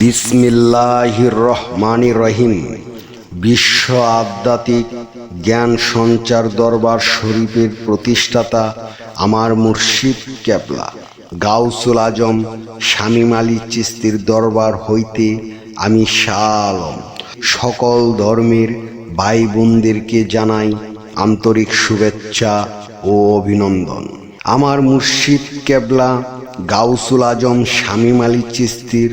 বিসমিল্লাহির রহমান রহিম। বিশ্ব আধ্যাত্মিক জ্ঞান সঞ্চার দরবার শরীফের প্রতিষ্ঠাতা আমার মুর্শিদ কেবলা। গাউসুল আজম, শামীম আলী চিস্তির দরবার হইতে আমি শাহ আলম সকল ধর্মের ভাই বোনদেরকে জানাই আন্তরিক শুভেচ্ছা ও অভিনন্দন। আমার মুর্শিদ কেবলা, গাউসুল আজম, শামীম আলী চিস্তির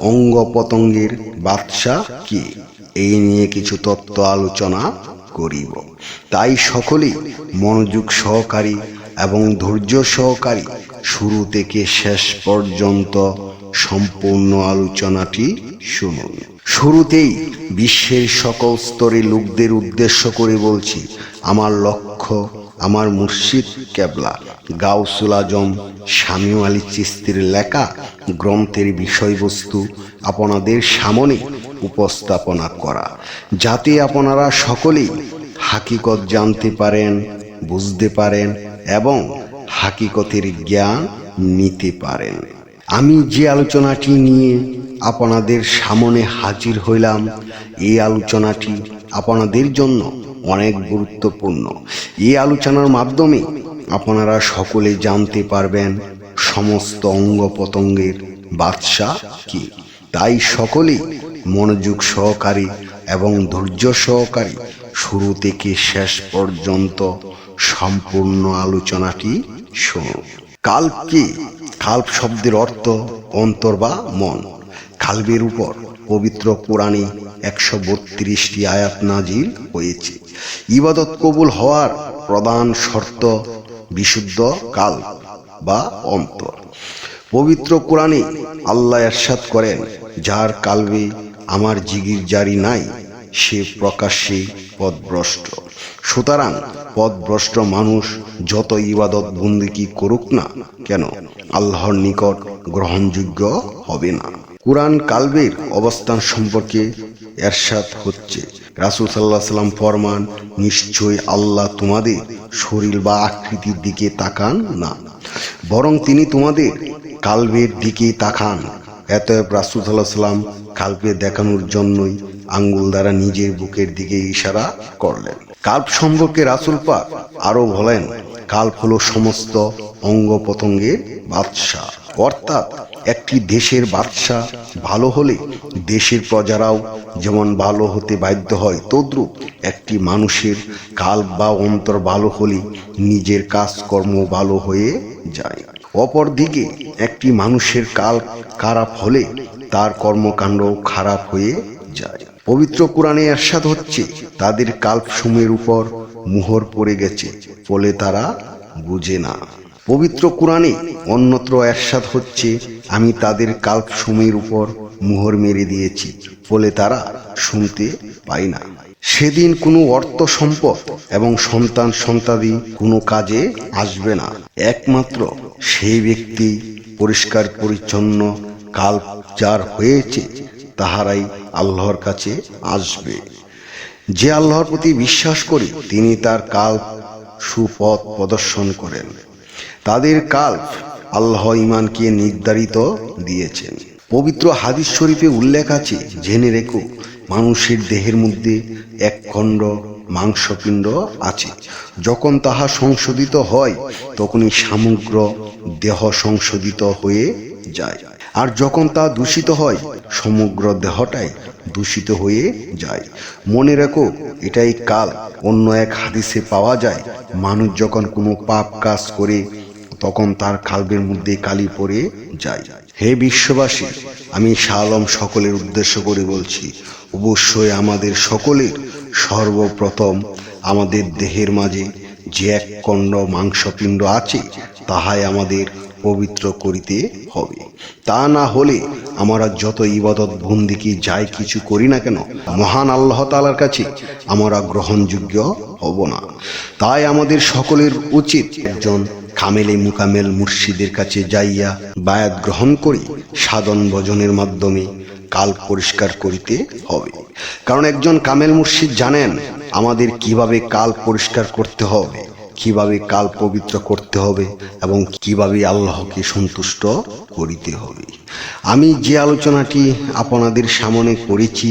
অঙ্গ পতঙ্গের বাদশাহ কি? এই নিয়ে কিছু তত্ত্ব আলোচনা করিব। তাই সকলেই মনোযোগ সহকারী এবং ধৈর্য সহকারী শুরু থেকে শেষ পর্যন্ত সম্পূর্ণ আলোচনাটি শুনুন। শুরুতেই বিশ্বের সকল স্তরে লোকদের উদ্দেশ্য করে বলছি, আমার লক্ষ্য, আমার মুর্শিদ কেবলা। গাউসুল আজম আলী চিস্তির লেখা গ্রন্থের বিষয়বস্তু আপনাদের সামনে উপস্থাপনা করা। যাতে আপনারা সকলেই হাকিকত জানতে পারেন, বুঝতে পারেন এবং হাকিকতের জ্ঞান নিতে পারেন। আমি যে আলোচনাটি নিয়ে আপনাদের সামনে হাজির হইলাম, এই আলোচনাটি আপনাদের জন্য অনেক গুরুত্বপূর্ণ। এই আলোচনার মাধ্যমে আপনারা সকলে জানতে পারবেন সমস্ত অঙ্গ পতঙ্গের বাদশাহ কি। তাই সকলেই মনোযোগ সহকারী এবং ধৈর্য সহকারী শুরু থেকে শেষ পর্যন্ত সম্পূর্ণ আলোচনাটি শুনুন। কাল্প কি? কাল্প শব্দের অর্থ অন্তর বা মন। কাল্পের উপর পবিত্র পুরাণে একশো বত্রিশটি আয়াত নাজির হয়েছে। ইবাদত কবুল হওয়ার প্রধান শর্ত বিশুদ্ধ কাল বা অন্তর। পবিত্র কোরআনে আল্লাহ এরশাদ করেন, যার কালবে আমার জিগির জারি নাই, সে প্রকাশ্যে পদভ্রষ্ট। সুতরাং পদভ্রষ্ট মানুষ যত ইবাদত বন্দিকি করুক না কেন, আল্লাহর নিকট গ্রহণযোগ্য হবে না। কোরআন কালবের অবস্থান সম্পর্কে এরশাদ হচ্ছে, রাসুল সাল্লাহ সাল্লাম ফরমান, নিশ্চয়ই আল্লাহ তোমাদের শরীর বা আকৃতির দিকে তাকান না, বরং তিনি তোমাদের কালবের দিকে তাকান। এতএব রাসুল সাল্লাহ সাল্লাম দেখানোর জন্যই আঙ্গুল দ্বারা নিজের বুকের দিকে ইশারা করলেন। কাল্প সম্পর্কে রাসুল পাক আরও বলেন কাল্প হলো সমস্ত অঙ্গ প্রত্যঙ্গের বাদশাহ অর্থাৎ একটি দেশের বাদশাহ ভালো হলে দেশের প্রজারাও যেমন ভালো হতে বাধ্য হয়, তদ্রুপ একটি মানুষের কাল বা অন্তর ভালো হলে নিজের কাজকর্ম ভালো হয়ে যায়। অপরদিকে একটি মানুষের কাল খারাপ হলে তার কর্মকাণ্ড খারাপ হয়ে যায়। পবিত্র কোরআনে এরশাদ হচ্ছে, তাদের কাল্পসমূহের উপর মুহর পড়ে গেছে, ফলে তারা বুঝে না। পবিত্র কোরআনে অন্যত্র এরশাদ হচ্ছে, আমি তাদের কাল্পসমূহের উপর মুহর মেরে দিয়েছি বলে তারা শুনতে পায় না। সেদিন কোনো অর্থ সম্পদ এবং সন্তান সন্তাদি কোনো কাজে আসবে না। একমাত্র সেই ব্যক্তি পরিষ্কার পরিচ্ছন্ন কাল যার হয়েছে, তাহারাই আল্লাহর কাছে আসবে। যে আল্লাহর প্রতি বিশ্বাস করে, তিনি তার কাল সুপথ প্রদর্শন করেন। তাদের কাল আল্লাহ ইমানকে নির্ধারিত দিয়েছেন। পবিত্র হাদিস শরীফে উল্লেখ আছে, জেনে রেখো, মানুষের দেহের মধ্যে এক খণ্ড মাংসপিণ্ড আছে। যখন তাহা সংশোধিত হয়, তখনই সমগ্র দেহ সংশোধিত হয়ে যায়। আর যখন তা দূষিত হয়, সমগ্র দেহটাই দূষিত হয়ে যায়। মনে রেখো, এটাই কাল। অন্য এক হাদিসে পাওয়া যায়, মানুষ যখন কোনো পাপ কাজ করে তখন তার কালবের মধ্যে কালি পড়ে যায়। হে বিশ্ববাসী, আমি শালম সকলের উদ্দেশ্য করে বলছি, অবশ্যই আমাদের সকলের সর্বপ্রথম আমাদের দেহের মাঝে যে এক কণ্ড মাংসপিণ্ড আছে, তাহাই আমাদের পবিত্র করিতে হবে। তা না হলে আমরা যত ইবাদত বন্দিকি যাই কিছু করি না কেন, মহান আল্লাহ তালার কাছে আমরা গ্রহণযোগ্য হব না। তাই আমাদের সকলের উচিত একজন কামেলে মুকামেল মুর্শিদের কাছে যাইয়া বায়াত গ্রহণ করি, সাধন ভজনের মাধ্যমে কাল পরিষ্কার করিতে হবে। কারণ একজন কামেল মুর্শিদ জানেন আমাদের কীভাবে কাল পরিষ্কার করতে হবে, কীভাবে কাল পবিত্র করতে হবে এবং কীভাবে আল্লাহকে সন্তুষ্ট করিতে হবে। আমি যে আলোচনাটি আপনাদের সামনে করেছি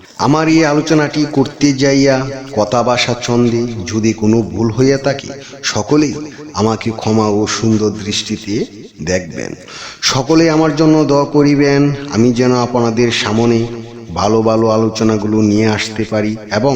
আমার এই আলোচনাটি করতে যাইয়া কথা বাসা ছন্দে যদি কোনো ভুল হইয়া থাকে, সকলেই আমাকে ক্ষমা ও সুন্দর দৃষ্টিতে দেখবেন। সকলে আমার জন্য দোয়া করিবেন, আমি যেন আপনাদের সামনে ভালো ভালো আলোচনাগুলো নিয়ে আসতে পারি এবং